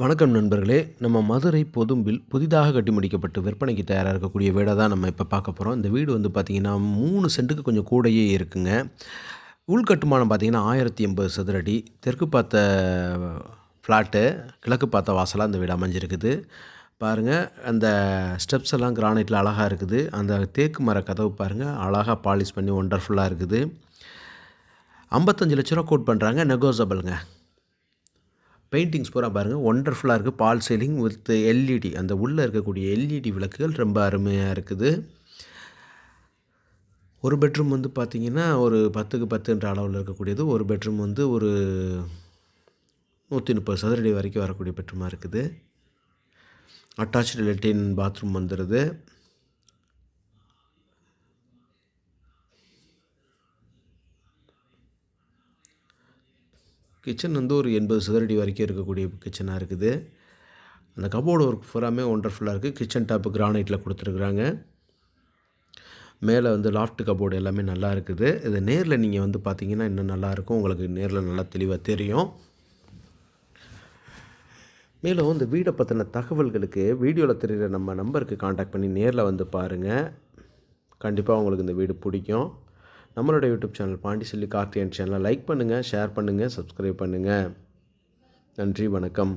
வணக்கம் நண்பர்களே. நம்ம மதுரை பொதும்பில் புதிதாக கட்டி முடிக்கப்பட்டு விற்பனைக்கு தயாராக இருக்கக்கூடிய வீடை தான் நம்ம இப்போ பார்க்க போகிறோம் இந்த வீடு வந்து பார்த்திங்கன்னா மூணு சென்ட்டுக்கு கொஞ்சம் கூடயே இருக்குங்க. உள்கட்டுமானம் பார்த்திங்கன்னா ஆயிரத்தி எண்பது சதுரடி. தெற்கு பார்த்த ஃப்ளாட்டு கிழக்கு பார்த்த வாசலாக அந்த வீடு அமைஞ்சிருக்குது. பாருங்கள் அந்த ஸ்டெப்ஸ் எல்லாம் கிரானைட்டில் அழகாக இருக்குது. அந்த தேக்கு மர கதவு பாருங்கள் அழகாக பாலிஷ் பண்ணி ஒண்டர்ஃபுல்லாக இருக்குது. ஐம்பத்தஞ்சு லட்ச ரூபா கோட் பண்ணுறாங்க நெகோசபிளுங்க பெயிண்டிங்ஸ் பூரா பாருங்கள் ஒண்டர்ஃபுல்லாக இருக்குது பால் சீலிங் வித் எல்இடி அந்த உள்ளே இருக்கக்கூடிய எல்இடி விளக்குகள் ரொம்ப அருமையாக இருக்குது. ஒரு பெட்ரூம் வந்து பார்த்திங்கன்னா ஒரு பத்துக்கு பத்துன்ற அளவில் இருக்கக்கூடியது. ஒரு பெட்ரூம் வந்து ஒரு நூற்றி முப்பது சதுரடி வரைக்கும் வரக்கூடிய பெட்ரூமாக இருக்குது. அட்டாச்சு லெட்டின் பாத்ரூம் வந்துடுது கிச்சன் வந்து ஒரு எண்பது சதுரடி வரைக்கும் இருக்கக்கூடிய கிச்சனாக இருக்குது. அந்த கபோர்டு ஒர்க் ஃபுல்லாமே ஒண்டர்ஃபுல்லாக இருக்குது கிச்சன் டாப்பு கிரானைட்டில் கொடுத்துருக்குறாங்க. மேலே வந்து லாஃப்ட் கபோர்டு எல்லாமே நல்லா இருக்குது. இது நேரில் நீங்கள் வந்து பார்த்தீங்கன்னா இன்னும் நல்லாயிருக்கும் உங்களுக்கு நேரில் நல்லா தெளிவாக தெரியும். மேலும் இந்த வீடை பற்றின தகவல்களுக்கு வீடியோவில் தெரிகிற நம்ம நம்பருக்கு காண்டாக்ட் பண்ணி நேரில் வந்து பாருங்கள் கண்டிப்பாக உங்களுக்கு இந்த வீடு பிடிக்கும். நம்மளோட யூடியூப் சேனல் பாண்டிச்செல்லி கார்த்தியன் சேனலை லைக் பண்ணுங்கள் ஷேர் பண்ணுங்கள் சப்ஸ்கிரைப் பண்ணுங்கள் நன்றி வணக்கம்.